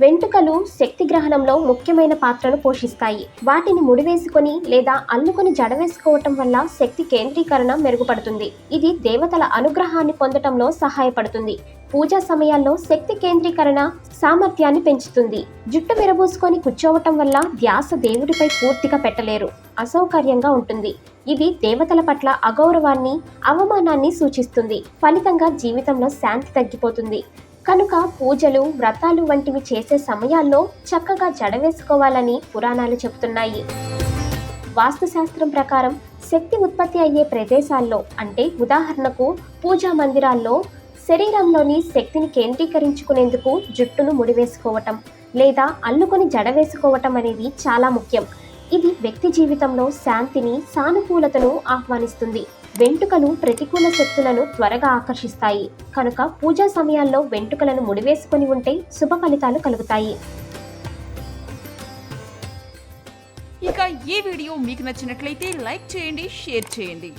వెంట్రుకలు శక్తి గ్రహణంలో ముఖ్యమైన పాత్రను పోషిస్తాయి. వాటిని ముడివేసుకొని లేదా అల్లుకొని జడవేసుకోవటం వల్ల శక్తి కేంద్రీకరణ మెరుగుపడుతుంది. ఇది దేవతల అనుగ్రహాన్ని పొందటంలో సహాయపడుతుంది. పూజా సమయాల్లో శక్తి కేంద్రీకరణ సామర్థ్యాన్ని పెంచుతుంది. జుట్టు మెరబూసుకొని కూర్చోవటం వల్ల ధ్యాస దేవుడిపై పూర్తిగా పెట్టలేరు. అసౌకర్యంగా ఉంటుంది. ఇది దేవతల పట్ల అగౌరవాన్ని అవమానాన్ని సూచిస్తుంది. ఫలితంగా జీవితంలో శాంతి తగ్గిపోతుంది. కనుక పూజలు వ్రతాలు వంటివి చేసే సమయాల్లో చక్కగా జడ వేసుకోవాలని పురాణాలు చెబుతున్నాయి. వాస్తుశాస్త్రం ప్రకారం శక్తి ఉత్పత్తి అయ్యే ప్రదేశాల్లో అంటే ఉదాహరణకు పూజా మందిరాల్లో శరీరంలోని శక్తిని కేంద్రీకరించుకునేందుకు జుట్టును ముడివేసుకోవటం లేదా అల్లుకొని జడ వేసుకోవటం అనేది చాలా ముఖ్యం. ఇది వ్యక్తి జీవితంలో శాంతిని సానుకూలతను ఆహ్వానిస్తుంది. వెంట్రుకలు ప్రతికూల శక్తులను త్వరగా ఆకర్షిస్తాయి. కనుక పూజా సమయాల్లో వెంట్రుకలను ముడివేసుకొని ఉంటే శుభ ఫలితాలు కలుగుతాయి. ఇక ఈ వీడియో మీకు నచ్చినట్లయితే లైక్ చేయండి షేర్ చేయండి.